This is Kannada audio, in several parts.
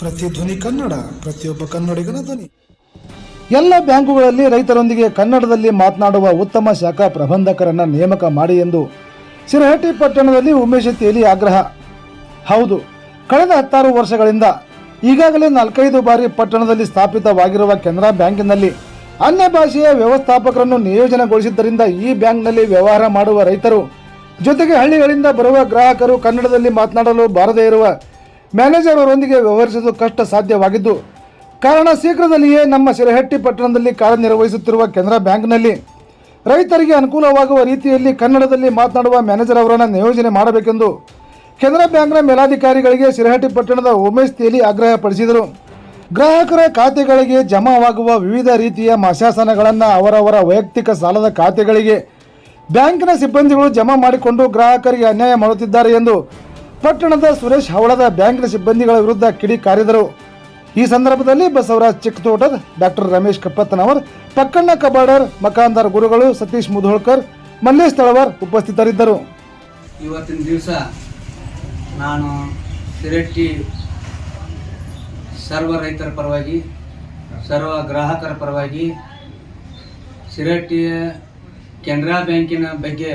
ಪ್ರತಿಧ್ವನಿ ಕನ್ನಡ, ಪ್ರತಿಯೊಬ್ಬ ಕನ್ನಡಿಗನ ಧ್ವನಿ. ಎಲ್ಲ ಬ್ಯಾಂಕುಗಳಲ್ಲಿ ರೈತರೊಂದಿಗೆ ಕನ್ನಡದಲ್ಲಿ ಮಾತನಾಡುವ ಉತ್ತಮ ಶಾಖಾ ಪ್ರಬಂಧಕರನ್ನ ನೇಮಕ ಮಾಡಿ ಎಂದು ಸಿರಹಟ್ಟಿ ಪಟ್ಟಣದಲ್ಲಿ ಉಮೇಶ್ ತೇಲಿ ಆಗ್ರಹ. ಹೌದು, ಕಳೆದ ಹತ್ತಾರು ವರ್ಷಗಳಿಂದ ಈಗಾಗಲೇ ನಾಲ್ಕೈದು ಬಾರಿ ಪಟ್ಟಣದಲ್ಲಿ ಸ್ಥಾಪಿತವಾಗಿರುವ ಕೆನರಾ ಬ್ಯಾಂಕಿನಲ್ಲಿ ಅನ್ಯ ಭಾಷೆಯ ವ್ಯವಸ್ಥಾಪಕರನ್ನು ನಿಯೋಜನೆಗೊಳಿಸಿದ್ದರಿಂದ ಈ ಬ್ಯಾಂಕ್ನಲ್ಲಿ ವ್ಯವಹಾರ ಮಾಡುವ ರೈತರು ಜೊತೆಗೆ ಹಳ್ಳಿಗಳಿಂದ ಬರುವ ಗ್ರಾಹಕರು ಕನ್ನಡದಲ್ಲಿ ಮಾತನಾಡಲು ಬಾರದೇ ಇರುವ ಮ್ಯಾನೇಜರ್ ಅವರೊಂದಿಗೆ ವ್ಯವಹರಿಸುವುದು ಕಷ್ಟ ಸಾಧ್ಯವಾಗಿದ್ದು, ಕಾರಣ ಶೀಘ್ರದಲ್ಲಿಯೇ ನಮ್ಮ ಶಿರಹಟ್ಟಿ ಪಟ್ಟಣದಲ್ಲಿ ಕಾರ್ಯನಿರ್ವಹಿಸುತ್ತಿರುವ ಕೆನರಾ ಬ್ಯಾಂಕ್ನಲ್ಲಿ ರೈತರಿಗೆ ಅನುಕೂಲವಾಗುವ ರೀತಿಯಲ್ಲಿ ಕನ್ನಡದಲ್ಲಿ ಮಾತನಾಡುವ ಮ್ಯಾನೇಜರ್ ಅವರನ್ನು ನಿಯೋಜನೆ ಮಾಡಬೇಕೆಂದು ಕೆನರಾ ಬ್ಯಾಂಕ್ನ ಮೇಲಾಧಿಕಾರಿಗಳಿಗೆ ಶಿರಹಟ್ಟಿ ಪಟ್ಟಣದ ಉಮೇಶ್ ತೇಲಿ ಆಗ್ರಹಪಡಿಸಿದರು. ಗ್ರಾಹಕರ ಖಾತೆಗಳಿಗೆ ಜಮಾವಾಗುವ ವಿವಿಧ ರೀತಿಯ ಮಾಶಾಸನಗಳನ್ನು ಅವರವರ ವೈಯಕ್ತಿಕ ಸಾಲದ ಖಾತೆಗಳಿಗೆ ಬ್ಯಾಂಕಿನ ಸಿಬ್ಬಂದಿಗಳು ಜಮಾ ಮಾಡಿಕೊಂಡು ಗ್ರಾಹಕರಿಗೆ ಅನ್ಯಾಯ ಮಾಡುತ್ತಿದ್ದಾರೆ ಎಂದು ಪಟ್ಟಣದ ಸುರೇಶ್ ಹವಳದ ಬ್ಯಾಂಕಿನ ಸಿಬ್ಬಂದಿಗಳ ವಿರುದ್ಧ ಕಿಡಿ ಕಾರಿದರು. ಈ ಸಂದರ್ಭದಲ್ಲಿ ಬಸವರಾಜ್ ಚಿಕ್ಕತೋಟದ ಡಾಕ್ಟರ್ ರಮೇಶ್ ಕಪ್ಪತ್ತನವರ್, ಪಕ್ಕಣ್ಣ ಕಬಾಡರ್, ಮಕಾಂದಾರ್ ಗುರುಗಳು ಸತೀಶ್ ಮುಧೋಳ್ಕರ್, ಮಲ್ಲೇಶ್ ತಳವಾರ್ ಉಪಸ್ಥಿತರಿದ್ದರು. ಇವತ್ತಿನ ದಿವಸ ನಾನು ಸಿರಟ್ಟಿ ಸರ್ವ ರೈತರ ಪರವಾಗಿ, ಸರ್ವ ಗ್ರಾಹಕರ ಪರವಾಗಿ ಸಿರಟ್ಟಿಯ ಕೆನರಾ ಬ್ಯಾಂಕಿನ ಬಗ್ಗೆ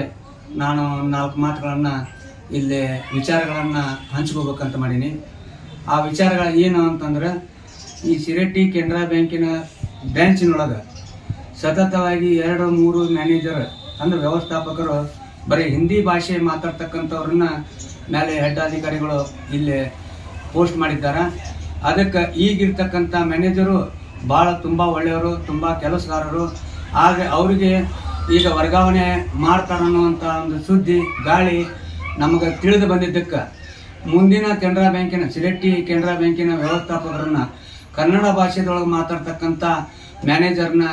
ನಾನು ನಾಲ್ಕು ಮಾತುಗಳನ್ನು ಇಲ್ಲಿ ವಿಚಾರಗಳನ್ನು ಹಂಚ್ಕೋಬೇಕಂತ ಮಾಡೀನಿ. ಆ ವಿಚಾರಗಳು ಏನು ಅಂತಂದ್ರೆ, ಈ ಶಿರಟ್ಟಿ ಕೆನರಾ ಬ್ಯಾಂಕಿನ ಬ್ರಾಂಚಿನೊಳಗೆ ಸತತವಾಗಿ ಎರಡು ಮೂರು ಮ್ಯಾನೇಜರ್ ಅಂದ್ರೆ ವ್ಯವಸ್ಥಾಪಕರು ಬರೀ ಹಿಂದಿ ಭಾಷೆ ಮಾತಾಡ್ತಕ್ಕಂಥವ್ರನ್ನ ಮೇಲೆ ಹೆಡ್ ಅಧಿಕಾರಿಗಳು ಇಲ್ಲಿ ಪೋಸ್ಟ್ ಮಾಡಿದ್ದಾರೆ. ಅದಕ್ಕೆ ಈಗಿರ್ತಕ್ಕಂಥ ಮ್ಯಾನೇಜರು ಭಾಳ ತುಂಬ ಒಳ್ಳೆಯವರು, ತುಂಬ ಕೆಲಸಗಾರರು. ಆದರೆ ಅವರಿಗೆ ಈಗ ವರ್ಗಾವಣೆ ಮಾಡ್ತಾರನ್ನುವಂಥ ಒಂದು ಸುದ್ದಿ, ಗಾಳಿ ನಮಗೆ ತಿಳಿದು ಬಂದಿದ್ದಕ್ಕೆ, ಮುಂದಿನ ಕೆನರಾ ಬ್ಯಾಂಕಿನ, ಸಿಲೆಟ್ಟಿ ಕೆನರಾ ಬ್ಯಾಂಕಿನ ವ್ಯವಸ್ಥಾಪಕರನ್ನು ಕನ್ನಡ ಭಾಷೆದೊಳಗೆ ಮಾತಾಡ್ತಕ್ಕಂಥ ಮ್ಯಾನೇಜರ್ನ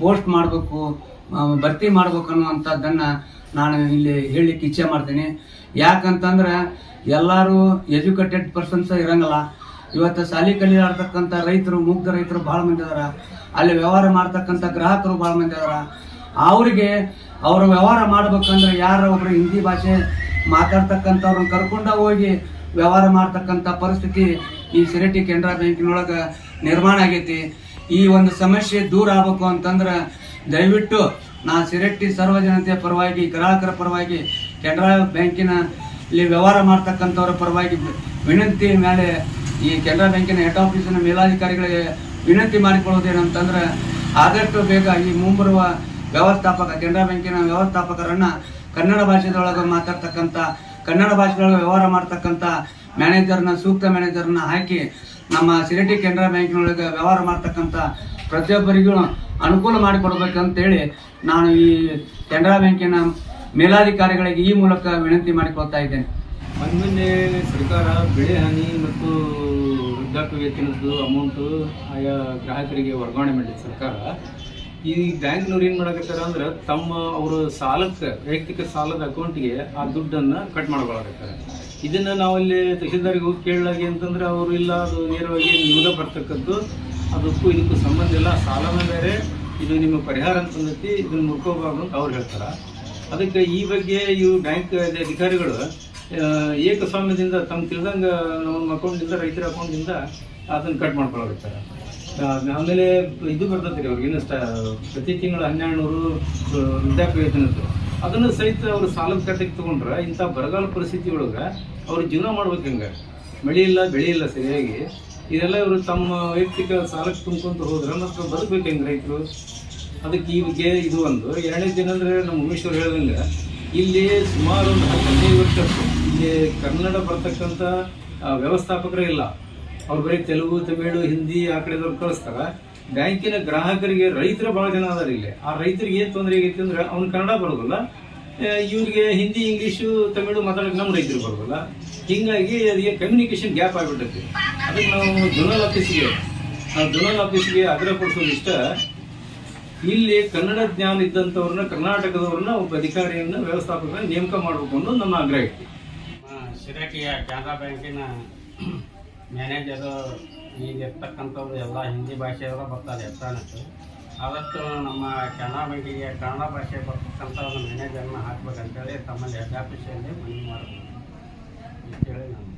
ಪೋಸ್ಟ್ ಮಾಡಬೇಕು ಭರ್ತಿ ಮಾಡ್ಬೇಕು ಅನ್ನುವಂಥದ್ದನ್ನು ನಾನು ಇಲ್ಲಿ ಹೇಳಲಿಕ್ಕೆ ಇಚ್ಛೆ ಮಾಡ್ತೀನಿ. ಯಾಕಂತಂದ್ರೆ ಎಲ್ಲರೂ ಎಜುಕೇಟೆಡ್ ಪರ್ಸನ್ಸ್ ಇರಂಗಿಲ್ಲ. ಇವತ್ತು ಸಾಲಿ ಕಲಿಯಾಡ್ತಕ್ಕಂಥ ರೈತರು, ಮುಗ್ಧ ರೈತರು ಭಾಳ ಮಂದಿ ಅದಾರ. ಅಲ್ಲಿ ವ್ಯವಹಾರ ಮಾಡ್ತಕ್ಕಂಥ ಗ್ರಾಹಕರು ಭಾಳ ಮಂದಿ ಅದಾರ. ಅವರಿಗೆ ಅವರು ವ್ಯವಹಾರ ಮಾಡ್ಬೇಕಂದ್ರೆ ಯಾರ ಒಬ್ಬರು ಹಿಂದಿ ಭಾಷೆ ಮಾತಾಡ್ತಕ್ಕಂಥವ್ರನ್ನ ಕರ್ಕೊಂಡ ಹೋಗಿ ವ್ಯವಹಾರ ಮಾಡ್ತಕ್ಕಂಥ ಪರಿಸ್ಥಿತಿ ಈ ಸಿರಟಿ ಕೆನರಾ ಬ್ಯಾಂಕಿನೊಳಗೆ ನಿರ್ಮಾಣ ಆಗೈತಿ. ಈ ಒಂದು ಸಮಸ್ಯೆ ದೂರ ಆಗಬೇಕು ಅಂತಂದ್ರೆ ದಯವಿಟ್ಟು ನಾ ಸಿರಟ್ಟಿ ಸರ್ವಜನತೆಯ ಪರವಾಗಿ, ಗ್ರಾಹಕರ ಪರವಾಗಿ, ಕೆನರಾ ಬ್ಯಾಂಕಿನ ಇಲ್ಲಿ ವ್ಯವಹಾರ ಮಾಡ್ತಕ್ಕಂಥವ್ರ ಪರವಾಗಿ ವಿನಂತಿ ಮೇಲೆ ಈ ಕೆನರಾ ಬ್ಯಾಂಕಿನ ಹೆಡ್ ಆಫೀಸಿನ ಮೇಲಾಧಿಕಾರಿಗಳಿಗೆ ವಿನಂತಿ ಮಾಡಿಕೊಳ್ಳೋದೇನಂತಂದ್ರೆ ಆದಷ್ಟು ಬೇಗ ಈ ಮುಂಬರುವ ವ್ಯವಸ್ಥಾಪಕ, ಕೆನರಾ ಬ್ಯಾಂಕಿನ ವ್ಯವಸ್ಥಾಪಕರನ್ನ ಕನ್ನಡ ಭಾಷೆದೊಳಗೆ ಮಾತಾಡ್ತಕ್ಕಂಥ ಕನ್ನಡ ಭಾಷೆದೊಳಗೆ ವ್ಯವಹಾರ ಮಾಡ್ತಕ್ಕಂಥ ಮ್ಯಾನೇಜರ್ನ ಸೂಕ್ತ ಮ್ಯಾನೇಜರ್ನ ಹಾಕಿ ನಮ್ಮ ಸಿರಿಟಿ ಕೆನರಾ ಬ್ಯಾಂಕಿನೊಳಗೆ ವ್ಯವಹಾರ ಮಾಡ್ತಕ್ಕಂಥ ಪ್ರತಿಯೊಬ್ಬರಿಗೂ ಅನುಕೂಲ ಮಾಡಿಕೊಡ್ಬೇಕಂತೇಳಿ ನಾನು ಈ ಕೆನರಾ ಬ್ಯಾಂಕಿನ ಮೇಲಾಧಿಕಾರಿಗಳಿಗೆ ಈ ಮೂಲಕ ವಿನಂತಿ ಮಾಡಿಕೊಳ್ತಾ ಇದ್ದೇನೆ. ಮೊನ್ನೆ ಸರ್ಕಾರ ಬೆಳೆ ಹಾನಿ ಮತ್ತು ವೃದ್ಧಾಪ್ಯ ವೇತನದ್ದು ಅಮೌಂಟು ಆಯಾ ಗ್ರಾಹಕರಿಗೆ ವರ್ಗಾವಣೆ ಮಾಡಿದೆ ಸರ್ಕಾರ ಈ ಬ್ಯಾಂಕ್ನವ್ರು ಏನು ಮಾಡಕತ್ತಾರ ಅಂದ್ರೆ ತಮ್ಮ ಅವ್ರ ಸಾಲಕ್ಕೆ, ವೈಯಕ್ತಿಕ ಸಾಲದ ಅಕೌಂಟ್ಗೆ ಆ ದುಡ್ಡನ್ನು ಕಟ್ ಮಾಡ್ಕೊಳಕತ್ತಾರೆ. ಇದನ್ನು ನಾವಲ್ಲಿ ತಹಸೀಲ್ದಾರ್ಗೆ ಹೋಗಿ ಕೇಳಲಾಗಿ ಅಂತಂದ್ರೆ ಅವರು ಇಲ್ಲ, ಅದು ನೇರವಾಗಿ ನಿಮ್ಗೆ ಬರ್ತಕ್ಕದ್ದು, ಅದಕ್ಕೂ ಇದಕ್ಕೂ ಸಂಬಂಧ ಇಲ್ಲ, ಸಾಲನ ಬೇರೆ, ಇದು ನಿಮ್ಮ ಪರಿಹಾರ ಅಂತಂದೈತಿ ಇದನ್ನ ಮುರ್ಕೋಬಾರ್ದು ಅಂತ ಅವ್ರು ಹೇಳ್ತಾರೆ. ಅದಕ್ಕೆ ಈ ಬಗ್ಗೆ ಇವು ಬ್ಯಾಂಕ್ ಅಧಿಕಾರಿಗಳು ಏಕಸ್ವಾಮ್ಯದಿಂದ ತಮ್ಮ ತಿಳಿದಂಗೆ ನಮ್ಮ ಅಕೌಂಟಿಂದ ರೈತರ ಅಕೌಂಟಿಂದ ಅದನ್ನು ಕಟ್ ಮಾಡ್ಕೊಳಕತ್ತಾರೆ. ಆಮೇಲೆ ಇದು ಬರ್ತೈತೆ ಅವ್ರಿಗೆ ಪ್ರತಿ ತಿಂಗಳು ಹನ್ನೆರಡು ನೂರು ವೃದ್ಧಾಪ್ಯ ಅದನ್ನು ಸಹಿತ ಅವರು ಸಾಲದ ಕಟ್ಟಕ್ಕೆ ತೊಗೊಂಡ್ರೆ ಇಂಥ ಬರಗಾಲ ಪರಿಸ್ಥಿತಿ ಒಳಗೆ ಅವ್ರು ಜೀವನ ಮಾಡ್ಬೇಕು ಹೆಂಗೆ? ಮಳೆ ಇಲ್ಲ, ಬೆಳೆ ಇಲ್ಲ ಸರಿಯಾಗಿ. ಇದೆಲ್ಲ ಇವರು ತಮ್ಮ ವೈಯಕ್ತಿಕ ಸಾಲಕ್ಕೆ ತುಂಬ್ಕೊಂತ ಹೋದ್ರೆ ಮತ್ತು ಬದುಕಬೇಕು ಹೆಂಗೆ ರೈತರು? ಅದಕ್ಕೆ ಈ ಬಗ್ಗೆ ಇದು ಒಂದು. ಎರಡನೇ ದಿನ ಅಂದರೆ ನಮ್ಮ ಉಮೇಶ್ವರ್ ಹೇಳ್ದಂಗೆ, ಇಲ್ಲಿ ಸುಮಾರು ಒಂದು ಹದಿನೈದು ವರ್ಷ. ಇಲ್ಲಿ ಕನ್ನಡ ಬರ್ತಕ್ಕಂಥ ವ್ಯವಸ್ಥಾಪಕರೇ ಇಲ್ಲ. ಅವ್ರು ಬರೀ ತೆಲುಗು ತಮಿಳು ಹಿಂದಿ ಆ ಕಡೆದವ್ರು ಕಳಿಸ್ತಾರ. ಬ್ಯಾಂಕಿನ ಗ್ರಾಹಕರಿಗೆ ರೈತರು ಭಾಳ ಜನ ಅದಾರ ಇಲ್ಲಿ. ಆ ರೈತರಿಗೆ ಏನು ತೊಂದರೆ ಆಗೈತಿ ಅಂದ್ರೆ ಅವ್ನು ಕನ್ನಡ ಬರೋದಿಲ್ಲ. ಆ, ಇವ್ರಿಗೆ ಹಿಂದಿ ಇಂಗ್ಲೀಷು ತಮಿಳು ಮಾತಾಡೋಕೆ ನಮ್ಮ ರೈತರು ಬರೋದಿಲ್ಲ. ಹಿಂಗಾಗಿ ಅದಕ್ಕೆ ಕಮ್ಯುನಿಕೇಶನ್ ಗ್ಯಾಪ್ ಆಗಿಬಿಟ್ಟೈತಿ. ಅದಕ್ಕೆ ನಾವು ಜೋನಲ್ ಆಫೀಸಿಗೆ ನಾವು ಜೋನಲ್ ಆಫೀಸ್ಗೆ ಆಗ್ರಹ ಪಡಿಸೋದು ಇಷ್ಟ. ಇಲ್ಲಿ ಕನ್ನಡ ಜ್ಞಾನ ಇದ್ದಂಥವ್ರನ್ನ ಕರ್ನಾಟಕದವ್ರನ್ನ ಒಬ್ಬ ಅಧಿಕಾರಿಯನ್ನ ವ್ಯವಸ್ಥಾಪಕರನ್ನ ನೇಮಕ ಮಾಡಬೇಕು ಅನ್ನೋದು ನಮ್ಮ ಆಗ್ರಹ ಐತಿ. ಶಿರಾಕಿಯ ಕೆನರಾ ಬ್ಯಾಂಕಿನ ಮ್ಯಾನೇಜರು ಈಗ ಇರ್ತಕ್ಕಂಥವ್ರು ಎಲ್ಲ ಹಿಂದಿ ಭಾಷೆಯವರು ಬರ್ತಾರೆ ಎತ್ತಾನಕ್ಕೆ ಆದಷ್ಟು ನಮ್ಮ ಕನ್ನಡ ಬ್ಯಾಂಕಿಗೆ ಕನ್ನಡ ಭಾಷೆ ಬರ್ತಕ್ಕಂಥ ಒಂದು ಮ್ಯಾನೇಜರ್ನ ಹಾಕ್ಬೇಕಂತೇಳಿ ತಮ್ಮಲ್ಲಿ ಹೆಡ್ ಆಫೀಸಲ್ಲಿ ಮನವಿ ಮಾಡಬೇಕು. ಅಂತೇಳಿ ನಾನು.